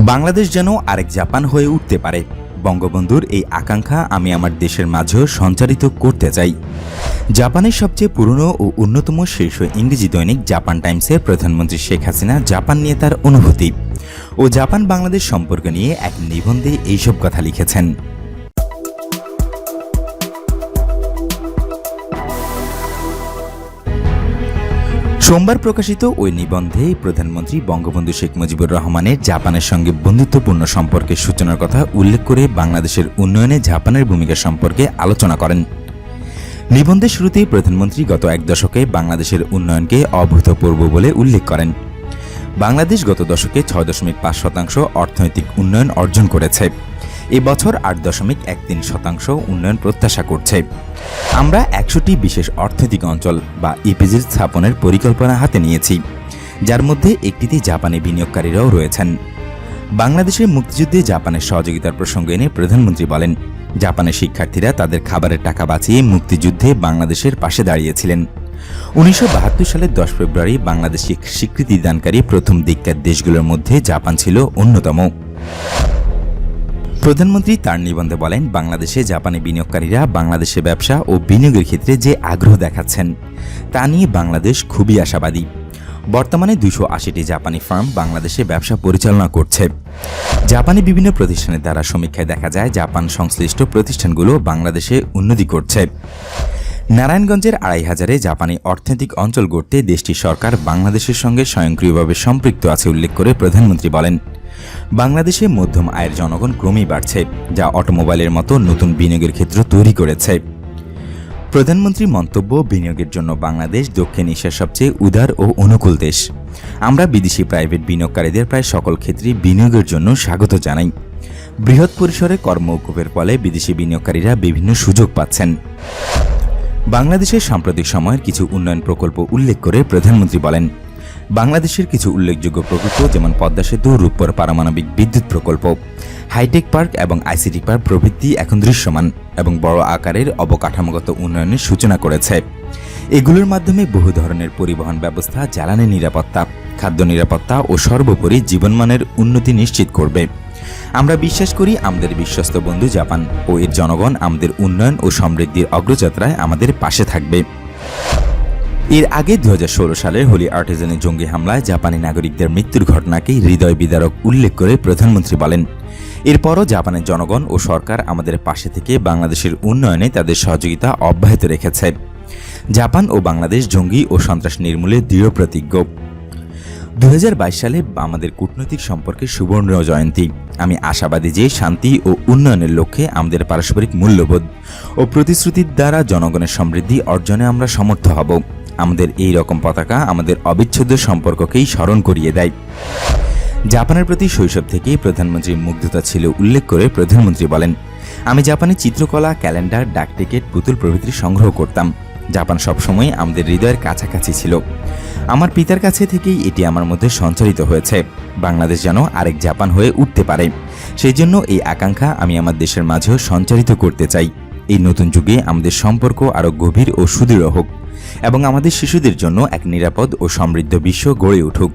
বাংলাদেশ যেন আরেক জাপান হয়ে উঠতে পারে। বঙ্গবন্ধুর এই আকাঙ্ক্ষা আমি আমার দেশের মাঝেও সঞ্চারিত করতে চাই। জাপানের সবচেয়ে পুরনো ও অন্যতম শীর্ষ ইংরেজি দৈনিক জাপান টাইমসে প্রধানমন্ত্রী শেখ হাসিনা জাপান নিয়ে তার অনুভূতি। ও জাপান বাংলাদেশ সম্পর্ক নিয়ে এক নিবন্ধে এইসব কথা লিখেছেন। সোমবার প্রকাশিত ওই নিবন্ধে প্রধানমন্ত্রী বঙ্গবন্ধু শেখ মুজিবুর রহমানের জাপানের সঙ্গে বন্ধুত্বপূর্ণ সম্পর্কের সূচনার কথা উল্লেখ করে বাংলাদেশের উন্নয়নে জাপানের ভূমিকা সম্পর্কে আলোচনা করেন। নিবন্ধের শুরুতেই প্রধানমন্ত্রী গত এক দশকে বাংলাদেশের উন্নয়নকে অভূতপূর্ব বলে উল্লেখ করেন। বাংলাদেশ গত দশকে ছয় দশমিক পাঁচ শতাংশ অর্থনৈতিক উন্নয়ন অর্জন করেছে। এবছর আট দশমিক এক তিন শতাংশ উন্নয়ন প্রত্যাশা করছে। আমরা একশোটি বিশেষ অর্থনৈতিক অঞ্চল বা ইপিজির স্থাপনের পরিকল্পনা হাতে নিয়েছি, যার মধ্যে একটিতে জাপানি বিনিয়োগকারীরাও রয়েছেন। বাংলাদেশের মুক্তিযুদ্ধে জাপানের সহযোগিতার প্রসঙ্গ এনে প্রধানমন্ত্রী বলেন, জাপানের শিক্ষার্থীরা তাদের খাবারের টাকা বাঁচিয়ে মুক্তিযুদ্ধে বাংলাদেশের পাশে দাঁড়িয়েছিলেন। উনিশশো বাহাত্তর সালের দশ ফেব্রুয়ারি বাংলাদেশি স্বীকৃতি দানকারী প্রথম দিককার দেশগুলোর মধ্যে জাপান ছিল অন্যতম। প্রধানমন্ত্রী তার নিবন্ধে বলেন, বাংলাদেশে জাপানি বিনিয়োগকারীরা বাংলাদেশে ব্যবসা ও বিনিয়োগের ক্ষেত্রে যে আগ্রহ দেখাচ্ছেন, তা নিয়ে বাংলাদেশ খুবই আশাবাদী। বর্তমানে দুশো আশিটি জাপানি ফার্ম বাংলাদেশে ব্যবসা পরিচালনা করছে। জাপানি বিভিন্ন প্রতিষ্ঠানের দ্বারা সমীক্ষায় দেখা যায়, জাপান সংশ্লিষ্ট প্রতিষ্ঠানগুলো বাংলাদেশে উন্নতি করছে। নারায়ণগঞ্জের আড়াই হাজারে জাপানি অর্থনৈতিক অঞ্চল গড়তে দেশটির সরকার বাংলাদেশের সঙ্গে স্বয়ংক্রিয়ভাবে সম্পৃক্ত আছে উল্লেখ করে প্রধানমন্ত্রী বলেন। বাংলাদেশে মধ্যম আয়ের জনগণ ক্রমেই বাড়ছে, যা অটোমোবাইলের মতো নতুন বিনিয়োগের ক্ষেত্র তৈরি করেছে। প্রধানমন্ত্রী মন্তব্য, বিনিয়োগের জন্য বাংলাদেশ দক্ষিণ এশিয়ার সবচেয়ে উদার ও অনুকূল দেশ। আমরা বিদেশি প্রাইভেট বিনিয়োগকারীদের প্রায় সকল ক্ষেত্রেই বিনিয়োগের জন্য স্বাগত জানাই। বৃহৎ পরিসরে কর্মউকুপের ফলে বিদেশি বিনিয়োগকারীরা বিভিন্ন সুযোগ পাচ্ছেন। বাংলাদেশের সাম্প্রতিক সময়ের কিছু উন্নয়ন প্রকল্প উল্লেখ করে প্রধানমন্ত্রী বলেন, বাংলাদেশের কিছু উল্লেখযোগ্য প্রকল্প যেমন পদ্মা সেতু, রূপপুর পারমাণবিক বিদ্যুৎ প্রকল্প, হাইটেক পার্ক এবং আইসিটি পার্ক প্রভৃতি এখন দৃশ্যমান এবং বড় আকারের অবকাঠামোগত উন্নয়নের সূচনা করেছে। এগুলোর মাধ্যমে বহু ধরনের পরিবহন ব্যবস্থা, জ্বালানি নিরাপত্তা, খাদ্য নিরাপত্তা ও সর্বোপরি জীবনমানের উন্নতি নিশ্চিত করবে। আমরা বিশ্বাস করি আমাদের বিশ্বস্ত বন্ধু জাপান ও এর জনগণ আমাদের উন্নয়ন ও সমৃদ্ধির অগ্রযাত্রায় আমাদের পাশে থাকবে। এর আগে দু সালের হোলি আর্টিজানে জঙ্গি হামলায় জাপানি নাগরিকদের মৃত্যুর ঘটনাকেই হৃদয় বিদারক উল্লেখ করে প্রধানমন্ত্রী বলেন। এরপরও জাপানের জনগণ ও সরকার আমাদের পাশে থেকে বাংলাদেশের উন্নয়নে তাদের সহযোগিতা অব্যাহত রেখেছে। জাপান ও বাংলাদেশ জঙ্গি ও সন্ত্রাস নির্মূলে দৃঢ় প্রতিজ্ঞ দু হাজার বাইশ সালে আমাদের কূটনৈতিক সম্পর্কে সুবর্ণ জয়ন্তী। আমি আশাবাদী যে শান্তি ও উন্নয়নের লক্ষ্যে আমাদের পারস্পরিক মূল্যবোধ ও প্রতিশ্রুতির দ্বারা জনগণের সমৃদ্ধি অর্জনে আমরা সমর্থ হব। আমাদের এই রকম পতাকা আমাদের অবিচ্ছেদ্য সম্পর্ককেই স্মরণ করিয়ে দেয়। জাপানের প্রতি শৈশব থেকেই প্রধানমন্ত্রীর মুগ্ধতা ছিল উল্লেখ করে প্রধানমন্ত্রী বলেন, আমি জাপানে চিত্রকলা, ক্যালেন্ডার, ডাক টিকিট, পুতুল প্রভৃতি সংগ্রহ করতাম। জাপান সবসময় আমাদের হৃদয়ের কাছাকাছি ছিল। আমার পিতার কাছে থেকেই এটি আমার মধ্যে সঞ্চারিত হয়েছে। বাংলাদেশ যেন আরেক জাপান হয়ে উঠতে পারে। সেই জন্য এই আকাঙ্ক্ষা আমি আমার দেশের মাঝেও সঞ্চারিত করতে চাই। এই নতুন যুগে আমাদের সম্পর্ক আরও গভীর ও সুদৃঢ় হোক এবং আমাদের শিশুদের জন্য এক নিরাপদ ও সমৃদ্ধ বিশ্ব গড়ে উঠুক।